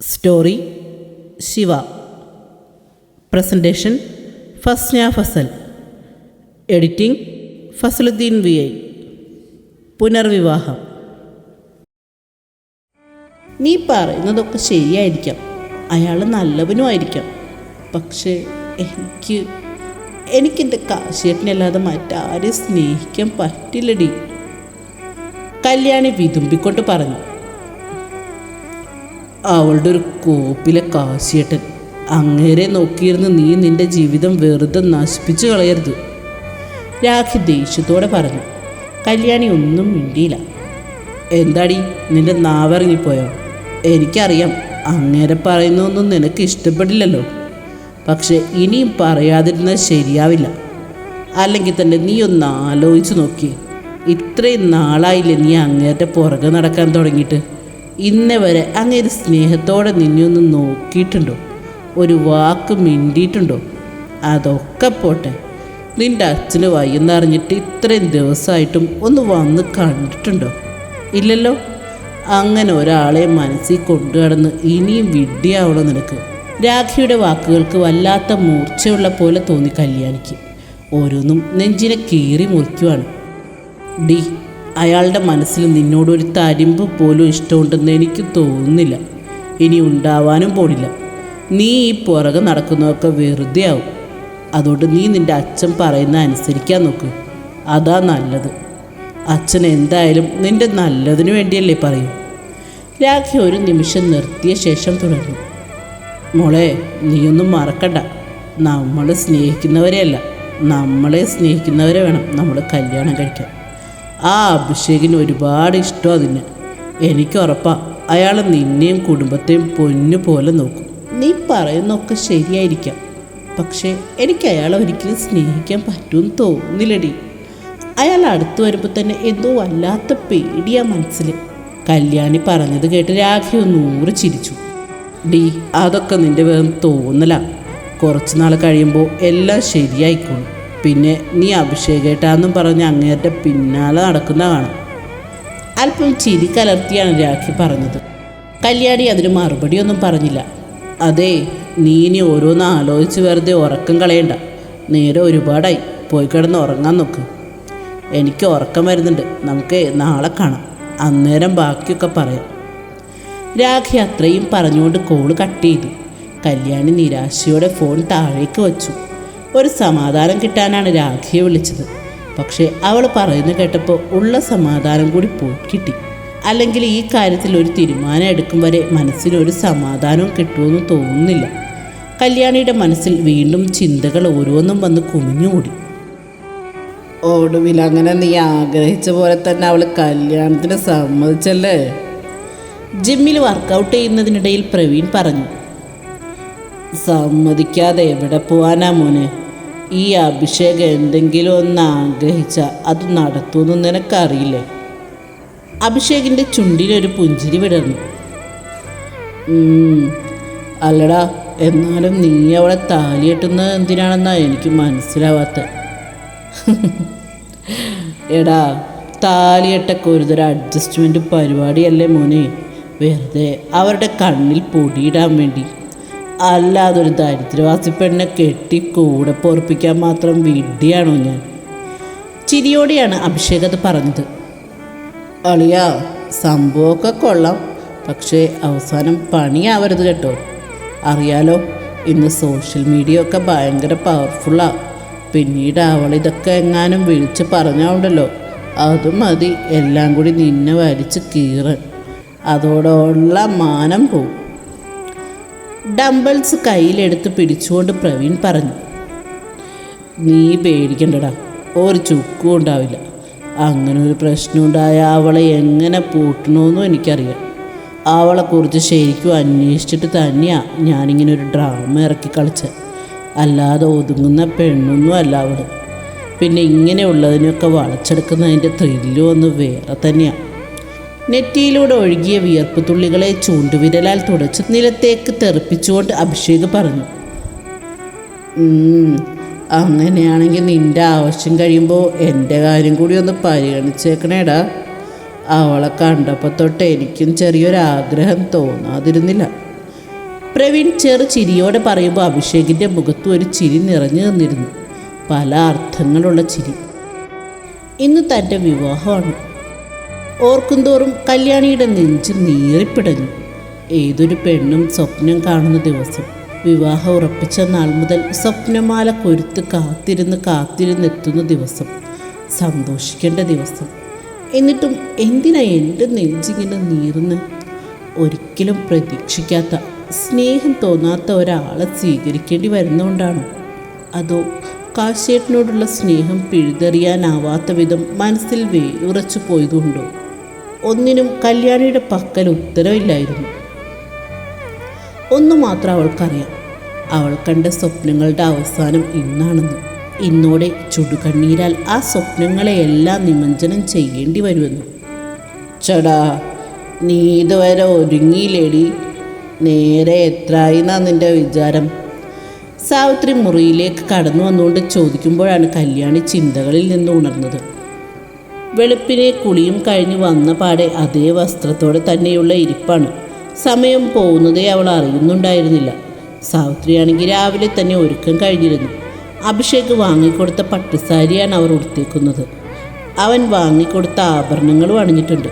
Story Shiva presentation Fasna Fasal editing Fasaluddeen V I പുനർവിവാഹം നീ പറയുന്നതൊക്കെ ശരിയായിരിക്കാം. അയാൾ നല്ലവനുമായിരിക്കാം പക്ഷേ എനിക്ക് എനിക്കെന്റെ കാശിയേട്ടനല്ലാതെ മറ്റാരെയും സ്നേഹിക്കാൻ പറ്റില്ലടി. കല്യാണി വിതുമ്പിക്കൊണ്ട് പറഞ്ഞു അവളുടെ ഒരു കോപ്പിലെ കാശിയേട്ടൻ അങ്ങേരെ നോക്കിയിരുന്ന് നീ നിന്റെ ജീവിതം വെറുതെ നശിപ്പിച്ചു കളയരുത്. രാഖി ദേഷ്യത്തോടെ പറഞ്ഞു കല്യാണി ഒന്നും മിണ്ടിയില്ല. എന്താടി നിന്റെ നാവിറങ്ങിപ്പോയോ? എനിക്കറിയാം അങ്ങേരെ പറയുന്നൊന്നും നിനക്ക് ഇഷ്ടപ്പെടില്ലല്ലോ. പക്ഷെ ഇനിയും പറയാതിരുന്നത് ശരിയാവില്ല. അല്ലെങ്കിൽ തന്നെ നീ ഒന്ന് ആലോചിച്ച് നോക്കി ഇത്രയും നാളായില്ലേ നീ അങ്ങേരുടെ പുറകെ നടക്കാൻ തുടങ്ങിയിട്ട്? ഇന്നേ വരെ അങ്ങേര് സ്നേഹത്തോടെ നിന്നെ ഒന്ന് നോക്കിയിട്ടുണ്ടോ? ഒരു വാക്ക് മിണ്ടിയിട്ടുണ്ടോ? അതൊക്കെ പോട്ടെ. നിന്റെ അച്ഛന് വയ്യെന്നറിഞ്ഞിട്ട് ഇത്രയും ദിവസമായിട്ടും ഒന്ന് വന്ന് കണ്ടിട്ടുണ്ടോ? ഇല്ലല്ലോ. അങ്ങനെ ഒരാളെ മനസ്സിൽ കൊണ്ടു കൊണ്ടുകടന്ന് ഇനിയും വിഡ്ഢിയാവണോ നിനക്ക്? രാഖിയുടെ വാക്കുകൾക്ക് വല്ലാത്ത മൂർച്ചയുള്ള പോലെ തോന്നി കല്യാണിക്ക്. ഓരോന്നും നെഞ്ചിനെ കീറി മുറിക്കുവാണ്. ഡി അയാളുടെ മനസ്സിൽ നിന്നോടൊരു തരിമ്പ് പോലും ഇഷ്ടമുണ്ടെന്ന് എനിക്ക് തോന്നുന്നില്ല. ഇനി ഉണ്ടാവാനും പോടില്ല നീ ഈ പുറകെ നടക്കുന്നതൊക്കെ വെറുതെ ആവും. അതുകൊണ്ട് നീ നിന്റെ അച്ഛൻ പറയുന്ന അനുസരിക്കാൻ നോക്ക്. അതാ നല്ലത്. അച്ഛൻ എന്തായാലും നിന്റെ നല്ലതിനു വേണ്ടിയല്ലേ പറയൂ. രാഖി ഒരു നിമിഷം നിർത്തിയ ശേഷം തുടർന്നു. മോളെ നീയൊന്നും മറക്കണ്ട. നമ്മൾ സ്നേഹിക്കുന്നവരെയല്ല. നമ്മളെ സ്നേഹിക്കുന്നവരെ വേണം നമ്മൾ കല്യാണം കഴിക്കാൻ. ആ അഭിഷേകിന് ഒരുപാട് ഇഷ്ടം അതിന്. എനിക്ക് ഉറപ്പാ അയാൾ നിന്നെയും കുടുംബത്തെയും പൊന്നു പോലെ നോക്കും. നീ പറയുന്നൊക്കെ ശരിയായിരിക്കാം. പക്ഷേ എനിക്ക് അയാളെ ഒരിക്കലും സ്നേഹിക്കാൻ പറ്റുമെന്ന് തോന്നുന്നില്ലടി. അയാൾ അടുത്ത് വരുമ്പോൾ തന്നെ എന്തോ വല്ലാത്ത പേടിയാ മനസ്സിൽ കല്യാണി പറഞ്ഞത് കേട്ട് രാഖി നൂറ് ചിരിച്ചു. ഡി അതൊക്കെ നിന്റെ വെറും തോന്നല. കുറച്ച് നാൾ കഴിയുമ്പോൾ എല്ലാം ശരിയായിക്കോളും. പിന്നെ നീ അഭിഷേകേട്ടാന്നും പറഞ്ഞ് അങ്ങേരുടെ പിന്നാലെ നടക്കുന്ന കാണാം. അല്പം ചിരി കലർത്തിയാണ് രാഖി പറഞ്ഞത്. കല്യാണി അതിന് മറുപടിയൊന്നും പറഞ്ഞില്ല. അതെ നീ ഇനി ഓരോന്ന് ആലോചിച്ച് വെറുതെ ഉറക്കം കളയണ്ട. നേരെ ഒരുപാടായി. പോയി കിടന്ന് ഉറങ്ങാൻ നോക്ക്. എനിക്ക് ഉറക്കം വരുന്നുണ്ട്. നമുക്ക് നാളെ കാണാം. അന്നേരം ബാക്കിയൊക്കെ പറയാം. രാഖി അത്രയും പറഞ്ഞുകൊണ്ട് കോൾ കട്ട് ചെയ്തു. കല്യാണി നിരാശയോടെ ഫോൺ താഴേക്ക് വച്ചു. ഒരു സമാധാനം കിട്ടാനാണ് രാഖിയെ വിളിച്ചത്. പക്ഷേ അവൾ പറയുന്ന കേട്ടപ്പോൾ ഉള്ള സമാധാനം കൂടി പോയി കിട്ടി. അല്ലെങ്കിൽ ഈ കാര്യത്തിൽ ഒരു തീരുമാനം എടുക്കും വരെ മനസ്സിനൊരു സമാധാനവും കിട്ടുമെന്ന് തോന്നുന്നില്ല. കല്യാണിയുടെ മനസ്സിൽ വീണ്ടും ചിന്തകൾ ഓരോന്നും വന്ന് കുമിഞ്ഞുകൂടി. ഒടുവിൽ അങ്ങനെ നീ ആഗ്രഹിച്ച പോലെ തന്നെ അവൾ കല്യാണത്തിന് സമ്മതിച്ചല്ലേ? ജിമ്മിൽ വർക്കൗട്ട് ചെയ്യുന്നതിനിടയിൽ പ്രവീൺ പറഞ്ഞു. സമ്മതിക്കാതെ എവിടെ പോവാനാ മോനെ? ഈ അഭിഷേകം എന്തെങ്കിലും ഒന്ന് ആഗ്രഹിച്ച അത് നടത്തുമെന്ന് നിനക്കറിയില്ലേ? അഭിഷേകിന്റെ ചുണ്ടിനൊരു പുഞ്ചിരി വിടർന്നു. അല്ലടാ എന്നാലും നീ അവളെ താലിയെട്ടുന്നത് എന്തിനാണെന്നാ എനിക്ക് മനസ്സിലാവാത്ത. എടാ താലിയെട്ടൊക്കെ ഒരുതരം അഡ്ജസ്റ്റ്മെന്റ് പരിപാടിയല്ലേ മോനെ. വെറുതെ അവരുടെ കണ്ണിൽ പൊടിയിടാൻ വേണ്ടി. അല്ലാതെ ഒരു ദരിദ്രവാസി പെണ്ണെ കെട്ടി കൂടെ പോർപ്പിക്കാൻ മാത്രം വിഡ്ഢിയാണോ ഞാൻ? ചിരിയോടെയാണ് അഭിഷേക് അത് പറഞ്ഞത്. അളിയ സംഭവമൊക്കെ കൊള്ളാം. പക്ഷേ അവസാനം പണിയാവരുത് കേട്ടോ. അറിയാലോ ഇന്ന് സോഷ്യൽ മീഡിയ ഒക്കെ ഭയങ്കര പവർഫുള്ളാണ് പിന്നീട് അവൾ ഇതൊക്കെ എങ്ങാനും വിളിച്ച് പറഞ്ഞോണ്ടല്ലോ അത് മതി. എല്ലാം കൂടി നിന്നെ വലിച്ച് കീറൻ അതോടുള്ള മാനം പോവും. ഡംബിൾസ് കയ്യിലെടുത്ത് പിടിച്ചുകൊണ്ട് പ്രവീൺ പറഞ്ഞു നീ പേടിക്കണ്ടടാ ഒരു ചുക്കും ഉണ്ടാവില്ല. അങ്ങനെ ഒരു പ്രശ്നം ഉണ്ടായ അവളെ എങ്ങനെ പൂട്ടണമെന്നും എനിക്കറിയാം. അവളെക്കുറിച്ച് ശരിക്കും അന്വേഷിച്ചിട്ട് തന്നെയാണ് ഞാനിങ്ങനെ ഒരു ഡ്രാമ ഇറക്കി കളിച്ചത് അല്ലാതെ ഒതുങ്ങുന്ന പെണ്ണൊന്നും അല്ല അവൾ പിന്നെ ഇങ്ങനെയുള്ളതിനൊക്കെ വളച്ചെടുക്കുന്നതിന്റെ ത്രില്ലും ഒന്ന് വേറെ തന്നെയാണ് നെറ്റിയിലൂടെ ഒഴുകിയ വിയർപ്പ് തുള്ളികളെ ചൂണ്ടുവിരലാൽ തുടച്ച് നിലത്തേക്ക് തെറിപ്പിച്ചുകൊണ്ട് അഭിഷേക് പറഞ്ഞു "ഉം, അങ്ങനെയാണെങ്കിൽ നിന്റെ ആവശ്യം കഴിയുമ്പോൾ എന്റെ കാര്യം കൂടി ഒന്ന് പരിഗണിച്ചേക്കണേടാ. അവളെ കണ്ടപ്പോൾ തൊട്ട് എനിക്കും ചെറിയൊരു ആഗ്രഹം തോന്നാതിരുന്നില്ല. പ്രവീൺ ചെറു ചിരിയോടെ പറയുമ്പോൾ അഭിഷേകിന്റെ മുഖത്ത് ഒരു ചിരി നിറഞ്ഞു നിന്നിരുന്നു. പല അർത്ഥങ്ങളുള്ള ചിരി. ഇന്ന് തന്റെ വിവാഹമാണ്. ഓർക്കുന്തോറും കല്യാണിയുടെ നെഞ്ച് നീറിപ്പിടഞ്ഞു. ഏതൊരു പെണ്ണും സ്വപ്നം കാണുന്ന ദിവസം വിവാഹം ഉറപ്പിച്ച നാൾ മുതൽ സ്വപ്നമാല കൊരുത്ത് കാത്തിരുന്ന് കാത്തിരുന്നെത്തുന്ന ദിവസം സന്തോഷിക്കേണ്ട ദിവസം. എന്നിട്ടും എന്തിനാ എന്റെ നെഞ്ചിങ്ങനെ നീറുന്ന? ഒരിക്കലും പ്രതീക്ഷിക്കാത്ത സ്നേഹം തോന്നാത്ത ഒരാളെ സ്വീകരിക്കേണ്ടി വരുന്നതുകൊണ്ടാണോ അതോ കാശേട്ടനോടുള്ള സ്നേഹം പിഴുതെറിയാനാവാത്ത വിധം മനസ്സിൽ വേയുറച്ചു പോയതുകൊണ്ടോ? ഒന്നിനും കല്യാണിയുടെ പക്കൽ ഉത്തരവില്ലായിരുന്നു. ഒന്നു മാത്രം അവൾക്കറിയാം. അവൾ കണ്ട സ്വപ്നങ്ങളുടെ അവസാനം ഇന്നാണെന്ന് ഇന്നോടെ ചുടുകണ്ണീരാൽ ആ സ്വപ്നങ്ങളെയെല്ലാം നിമഞ്ജനം ചെയ്യേണ്ടി വരുമെന്ന്. ചടാ നീ ഇതുവരെ ഒരുങ്ങിയില്ലേടി? നേരെ എത്രയായി എന്നാ നിന്റെ വിചാരം? സാവിത്രി മുറിയിലേക്ക് കടന്നു വന്നുകൊണ്ട് ചോദിക്കുമ്പോഴാണ് കല്യാണി ചിന്തകളിൽ നിന്ന് ഉണർന്നത്. വെളുപ്പിനെ കുളിയും കഴിഞ്ഞു വന്ന പാടെ അതേ വസ്ത്രത്തോടെ തന്നെയുള്ള ഇരിപ്പാണ്. സമയം പോകുന്നതേ അവൾ അറിയുന്നുണ്ടായിരുന്നില്ല. സാവിത്രിയാണെങ്കിൽ രാവിലെ തന്നെ ഒരുക്കം കഴിഞ്ഞിരുന്നു. അഭിഷേക് വാങ്ങിക്കൊടുത്ത പട്ടുസാരിയാണ് അവർ ഉടുത്തേക്കുന്നത്. അവൻ വാങ്ങിക്കൊടുത്ത ആഭരണങ്ങളും അണിഞ്ഞിട്ടുണ്ട്.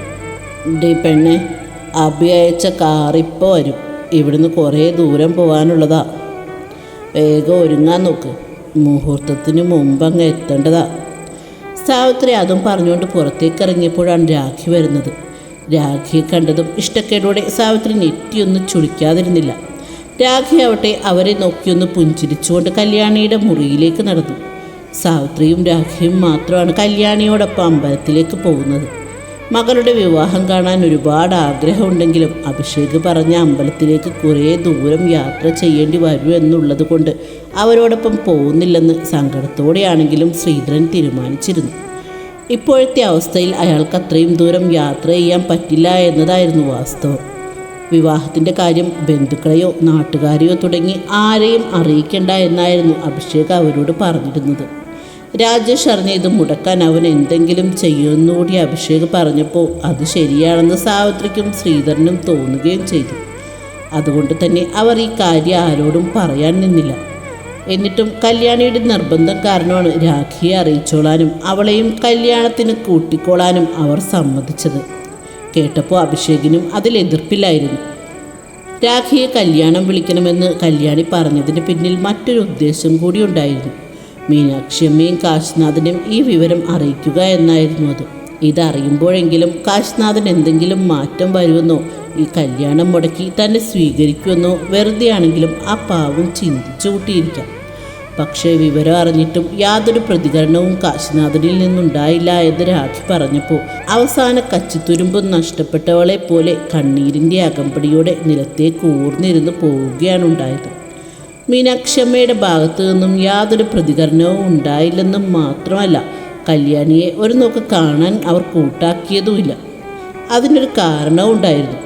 ഡീ പെണ്ണെ അഭി അയച്ച കാറിപ്പോൾ വരും. ഇവിടുന്ന് കുറേ ദൂരം പോകാനുള്ളതാ വേഗം ഒരുങ്ങാൻ നോക്ക്. മുഹൂർത്തത്തിന് മുമ്പ് അങ്ങ് എത്തേണ്ടതാ. സാവിത്രി അതും പറഞ്ഞുകൊണ്ട് പുറത്തേക്ക് ഇറങ്ങിയപ്പോഴാണ് രാഖി വരുന്നത്. രാഖിയെ കണ്ടതും ഇഷ്ടക്കേടോടെ സാവിത്രി നെറ്റിയൊന്നും ചുളിക്കാതിരുന്നില്ല. രാഖി ആവട്ടെ അവരെ നോക്കിയൊന്ന് പുഞ്ചിരിച്ചുകൊണ്ട് കല്യാണിയുടെ മുറിയിലേക്ക് നടന്നു. സാവിത്രിയും രാഖിയും മാത്രമാണ് കല്യാണിയോടൊപ്പം അമ്പലത്തിലേക്ക് പോകുന്നത്. മകളുടെ വിവാഹം കാണാൻ ഒരുപാട് ആഗ്രഹമുണ്ടെങ്കിലും അഭിഷേക് പറഞ്ഞ അമ്പലത്തിലേക്ക് കുറേ ദൂരം യാത്ര ചെയ്യേണ്ടി വരൂ എന്നുള്ളത് കൊണ്ട് അവരോടൊപ്പം പോകുന്നില്ലെന്ന് സങ്കടത്തോടെയാണെങ്കിലും ശ്രീധരൻ തീരുമാനിച്ചിരുന്നു. ഇപ്പോഴത്തെ അവസ്ഥയിൽ അയാൾക്ക് അത്രയും ദൂരം യാത്ര ചെയ്യാൻ പറ്റില്ല എന്നതായിരുന്നു വാസ്തവം. വിവാഹത്തിന്റെ കാര്യം ബന്ധുക്കളെയോ നാട്ടുകാരെയോ തുടങ്ങി ആരെയും അറിയിക്കേണ്ട എന്നായിരുന്നു അഭിഷേക് അവരോട് പറഞ്ഞിരുന്നത്. രാജേഷ് അറിഞ്ഞ ഇത് മുടക്കാൻ അവൻ എന്തെങ്കിലും ചെയ്യുമെന്നുകൂടി അഭിഷേക് പറഞ്ഞപ്പോൾ അത് ശരിയാണെന്ന് സാവിത്രിക്കും ശ്രീധരനും തോന്നുകയും ചെയ്തു. അതുകൊണ്ട് തന്നെ അവർ ഈ കാര്യം ആരോടും പറയാൻ നിന്നില്ല. എന്നിട്ടും കല്യാണിയുടെ നിർബന്ധം കാരണമാണ് രാഖിയെ അറിയിച്ചോളാനും അവളെയും കല്യാണത്തിന് കൂട്ടിക്കോളാനും അവർ സമ്മതിച്ചത്. കേട്ടപ്പോൾ അഭിഷേകിനും അതിൽ എതിർപ്പില്ലായിരുന്നു. രാഖിയെ കല്യാണം വിളിക്കണമെന്ന് കല്യാണി പറഞ്ഞതിന് പിന്നിൽ മറ്റൊരു ഉദ്ദേശം കൂടി ഉണ്ടായിരുന്നു. മീനാക്ഷിയമ്മയും കാശിനാഥനും ഈ വിവരം അറിയിക്കുക എന്നായിരുന്നു അത്. ഇതറിയുമ്പോഴെങ്കിലും കാശിനാഥൻ എന്തെങ്കിലും മാറ്റം വരുമെന്നോ ഈ കല്യാണം മുടക്കി തന്നെ സ്വീകരിക്കുമെന്നോ വെറുതെയാണെങ്കിലും ആ പാവം ചിന്തിച്ചു കൂട്ടിയിരിക്കാം. പക്ഷേ വിവരം അറിഞ്ഞിട്ടും യാതൊരു പ്രതികരണവും കാശിനാഥനിൽ നിന്നുണ്ടായില്ല എന്ന് രാഖി പറഞ്ഞപ്പോൾ അവസാന കച്ചിത്തുരുമ്പും നഷ്ടപ്പെട്ടവളെ പോലെ കണ്ണീരിന്റെ അകമ്പടിയോടെ നിലത്തേക്ക് ഊർന്നിരുന്ന് പോവുകയാണ് ഉണ്ടായത് മീനാക്ഷമ്മയുടെ ഭാഗത്തു നിന്നും യാതൊരു പ്രതികരണവും ഉണ്ടായില്ലെന്നും മാത്രമല്ല കല്യാണിയെ ഒരു നോക്ക് കാണാൻ അവർ കൂട്ടാക്കിയതുമില്ല. അതിനൊരു കാരണവും ഉണ്ടായിരുന്നു.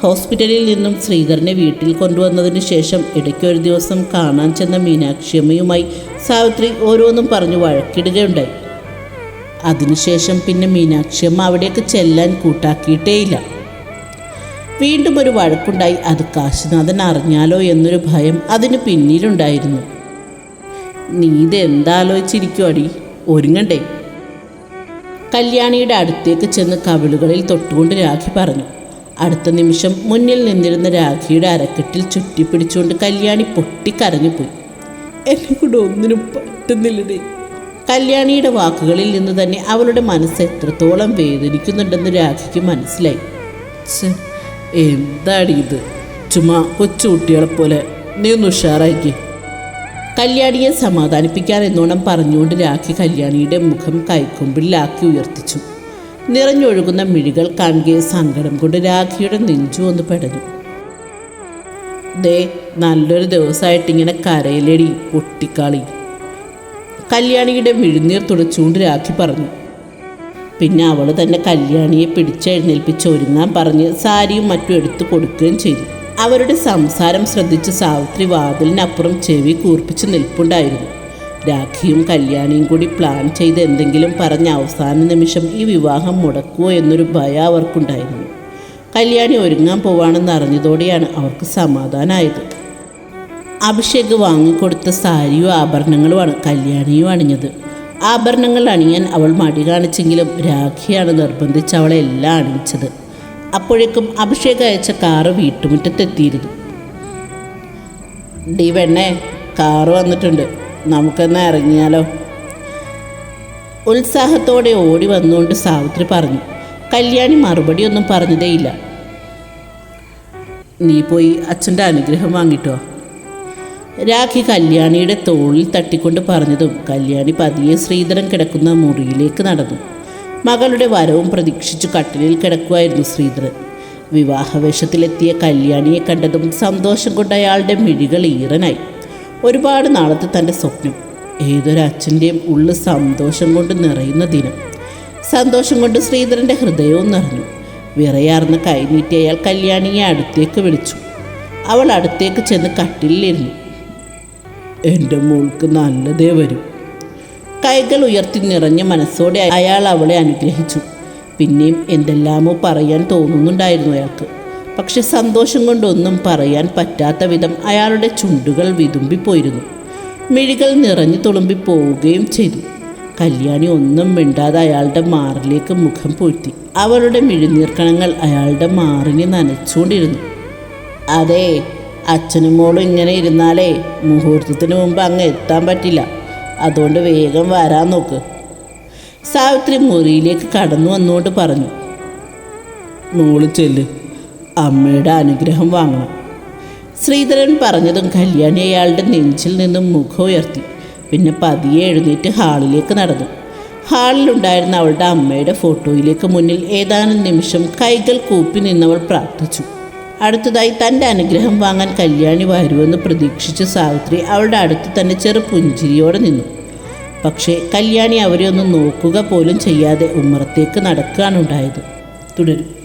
ഹോസ്പിറ്റലിൽ നിന്നും ശ്രീധരനെ വീട്ടിൽ കൊണ്ടുവന്നതിന് ശേഷം ഇടയ്ക്കൊരു ദിവസം കാണാൻ ചെന്ന മീനാക്ഷിയമ്മയുമായി സാവിത്രി ഓരോന്നും പറഞ്ഞു വഴക്കിടുകയുണ്ടായി. അതിനുശേഷം പിന്നെ മീനാക്ഷിയമ്മ അവിടേക്ക് ചെല്ലാൻ കൂട്ടാക്കിയിട്ടേയില്ല. വീണ്ടും ഒരു വഴക്കുണ്ടായി. അത് കാശിനാഥൻ അറിഞ്ഞാലോ എന്നൊരു ഭയം അതിന് പിന്നിലുണ്ടായിരുന്നു. നീ ഇതെന്താലോചിച്ചിരിക്കും അടി ഒരുങ്ങണ്ടേ? കല്യാണിയുടെ അടുത്തേക്ക് ചെന്ന് കവിളുകളിൽ തൊട്ടുകൊണ്ട് രാഖി പറഞ്ഞു. അടുത്ത നിമിഷം മുന്നിൽ നിന്നിരുന്ന രാഖിയുടെ അരക്കെട്ടിൽ ചുറ്റിപ്പിടിച്ചുകൊണ്ട് കല്യാണി പൊട്ടിക്കരഞ്ഞുപോയി. എന്നെ കൂടെ ഒന്നിനും പറ്റുന്നില്ലടേ. കല്യാണിയുടെ വാക്കുകളിൽ നിന്ന് തന്നെ അവളുടെ മനസ്സ് എത്രത്തോളം വേദനിക്കുന്നുണ്ടെന്ന് രാഖിക്ക് മനസ്സിലായി. എന്താടി ഇത്? ചുമ്മാ കൊച്ചു കുട്ടികളെ പോലെ നീ ഒന്ന് ഉഷാറാക്കി കല്യാണിയെ സമാധാനിപ്പിക്കാൻ എന്നോണം പറഞ്ഞുകൊണ്ട് രാഖി കല്യാണിയുടെ മുഖം കൈക്കൊമ്പിലാക്കി ഉയർത്തിച്ചു. നിറഞ്ഞൊഴുകുന്ന മിഴികൾ കാണുകയെ സങ്കടം കൊണ്ട് രാഖിയുടെ നെഞ്ചു ഒന്ന് പെടഞ്ഞു. ദേ നല്ലൊരു ദിവസമായിട്ട് ഇങ്ങനെ കരയിലടി പൊട്ടിക്കാളി. കല്യാണിയുടെ മിഴുന്നീർ തുടച്ചുകൊണ്ട് രാഖി പറഞ്ഞു. പിന്നെ അവൾ തന്നെ കല്യാണിയെ പിടിച്ചെഴുന്നേൽപ്പിച്ച് ഒരുങ്ങാൻ പറഞ്ഞ് സാരിയും മറ്റും എടുത്തു കൊടുക്കുകയും ചെയ്തു. അവരുടെ സംസാരം ശ്രദ്ധിച്ച് സാവിത്രി വാതിലിനപ്പുറം ചെവി കൂർപ്പിച്ച് നിൽപ്പുണ്ടായിരുന്നു. രാഖിയും കല്യാണിയും കൂടി പ്ലാൻ ചെയ്ത് എന്തെങ്കിലും പറഞ്ഞ അവസാന നിമിഷം ഈ വിവാഹം മുടക്കുമോ എന്നൊരു ഭയം അവർക്കുണ്ടായിരുന്നു. കല്യാണി ഒരുങ്ങാൻ പോവാണെന്ന് അറിഞ്ഞതോടെയാണ് അവർക്ക് സമാധാനമായത് അഭിഷേക് വാങ്ങിക്കൊടുത്ത സാരിയും ആഭരണങ്ങളുമാണ് കല്യാണിയും അണിഞ്ഞത്. ആഭരണങ്ങൾ അണിയാൻ അവൾ മടി കാണിച്ചെങ്കിലും രാഖിയാണ് നിർബന്ധിച്ച് അവളെ എല്ലാം അണിയിച്ചത്. അപ്പോഴേക്കും അഭിഷേക് അയച്ച കാറ് വീട്ടുമുറ്റത്തെത്തിയിരുന്നു. ഡി വെണ്ണേ കാറ് വന്നിട്ടുണ്ട്. നമുക്കെന്നാ ഇറങ്ങിയാലോ? ഉത്സാഹത്തോടെ ഓടി വന്നുകൊണ്ട് സാവിത്രി പറഞ്ഞു. കല്യാണി മറുപടിയൊന്നും പറഞ്ഞതേയില്ല. നീ പോയി അച്ഛന്റെ അനുഗ്രഹം വാങ്ങിട്ടോ. രാഖി കല്യാണിയുടെ തോളിൽ തട്ടിക്കൊണ്ട് പറഞ്ഞതും കല്യാണി പതിയെ ശ്രീധരൻ കിടക്കുന്ന മുറിയിലേക്ക് നടന്നു. മകളുടെ വരവും പ്രതീക്ഷിച്ചു കട്ടിലിൽ കിടക്കുമായിരുന്നു ശ്രീധരൻ. വിവാഹവേഷത്തിലെത്തിയ കല്യാണിയെ കണ്ടതും സന്തോഷം കൊണ്ട് അയാളുടെ മിഴികൾ ഈറനായി. ഒരുപാട് നാളത്തെ തന്റെ സ്വപ്നം ഏതൊരച്ഛന്റെയും ഉള്ളു സന്തോഷം കൊണ്ട് നിറയുന്ന ദിനം. സന്തോഷം കൊണ്ട് ശ്രീധരന്റെ ഹൃദയവും നിറഞ്ഞു. വിറയാർന്ന കൈനീട്ടി അയാൾ കല്യാണിയെ അടുത്തേക്ക് വിളിച്ചു. അവൾ അടുത്തേക്ക് ചെന്ന് കട്ടിലിരുന്നു എന്റെ മോൾക്ക് നല്ലതേ വരും. കൈകൾ ഉയർത്തി നിറഞ്ഞ മനസ്സോടെ അയാൾ അവളെ അനുഗ്രഹിച്ചു. പിന്നെയും എന്തെല്ലാമോ പറയാൻ തോന്നുന്നുണ്ടായിരുന്നു അയാൾക്ക്. പക്ഷെ സന്തോഷം കൊണ്ടൊന്നും പറയാൻ പറ്റാത്ത വിധം അയാളുടെ ചുണ്ടുകൾ വിതുമ്പിപ്പോയിരുന്നു. മിഴികൾ നിറഞ്ഞു തുളുമ്പി പോവുകയും ചെയ്തു. കല്യാണി ഒന്നും മിണ്ടാതെ അയാളുടെ മാറിലേക്ക് മുഖം പൂഴ്ത്തി. അവളുടെ മിഴിനീർക്കണങ്ങൾ അയാളുടെ മാറിനെ നനച്ചുകൊണ്ടിരുന്നു. അതെ അച്ഛനും മോളും ഇങ്ങനെ ഇരുന്നാലേ മുഹൂർത്തത്തിന് മുമ്പ് അങ്ങ് എത്താൻ പറ്റില്ല. അതുകൊണ്ട് വേഗം വരാൻ നോക്ക്. സാവിത്രി മുറിയിലേക്ക് കടന്നു വന്നുകൊണ്ട് പറഞ്ഞു. മോൾ ചെല്ല്. അമ്മയുടെ അനുഗ്രഹം വാങ്ങണം. ശ്രീധരൻ പറഞ്ഞതും കല്യാണി അയാളുടെ നെഞ്ചിൽ നിന്നും മുഖം ഉയർത്തി. പിന്നെ പതിയെ എഴുന്നേറ്റ് ഹാളിലേക്ക് നടന്നു. ഹാളിലുണ്ടായിരുന്ന അവളുടെ അമ്മയുടെ ഫോട്ടോയിലേക്ക് മുന്നിൽ ഏതാനും നിമിഷം കൈകൾ കൂപ്പി നിന്നവൾ പ്രാർത്ഥിച്ചു. അടുത്തതായി തന്റെ അനുഗ്രഹം വാങ്ങാൻ കല്യാണി വരുമെന്ന് പ്രതീക്ഷിച്ച സാവിത്രി അവളുടെ അടുത്ത് തന്നെ ചെറു പുഞ്ചിരിയോടെ നിന്നു. പക്ഷേ കല്യാണി അവരെ ഒന്ന് നോക്കുക പോലും ചെയ്യാതെ ഉമ്മറത്തേക്ക് നടക്കുകയാണുണ്ടായത് തുടരും.